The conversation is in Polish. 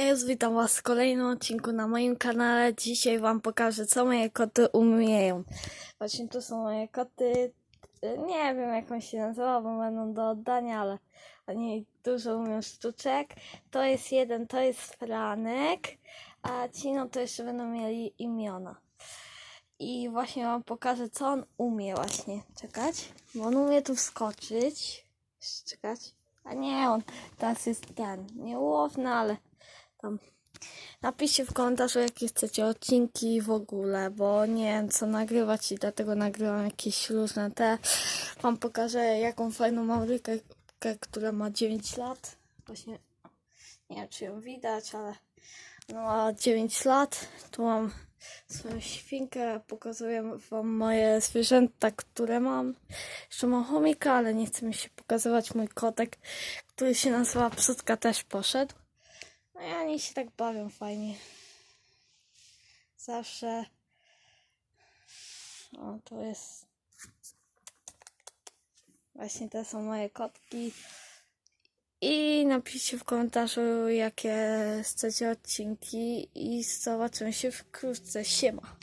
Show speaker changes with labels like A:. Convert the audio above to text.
A: Cześć, witam Was w kolejnym odcinku na moim kanale. Dzisiaj Wam pokażę, co moje koty umieją. Właśnie tu są moje koty. Nie wiem, jak on się nazywa, bo będą do oddania, ale oni dużo umią sztuczek. To jest jeden, to jest Franek, a ci no to jeszcze będą mieli imiona. I właśnie Wam pokażę, co on umie właśnie. Czekać, bo on umie tu wskoczyć. Czekać. A nie, on teraz jest ten, niełowny, ale tam. Napiszcie w komentarzu, jakie chcecie odcinki w ogóle, bo nie wiem co nagrywać i dlatego nagrywam jakieś różne te. Wam pokażę, jaką fajną mam rykę, która ma 9 lat. Właśnie nie wiem, czy ją widać, ale no, ma 9 lat. Tu mam swoją świnkę, pokazuję wam moje zwierzęta, które mam. Jeszcze mam chomika, ale nie chce mi się pokazywać. Mój kotek, który się nazywa Psutka, też poszedł. No i oni się tak bawią fajnie. Zawsze. O, to jest. Właśnie te są moje kotki. I napiszcie w komentarzu, jakie chcecie odcinki. I zobaczymy się wkrótce. Siema.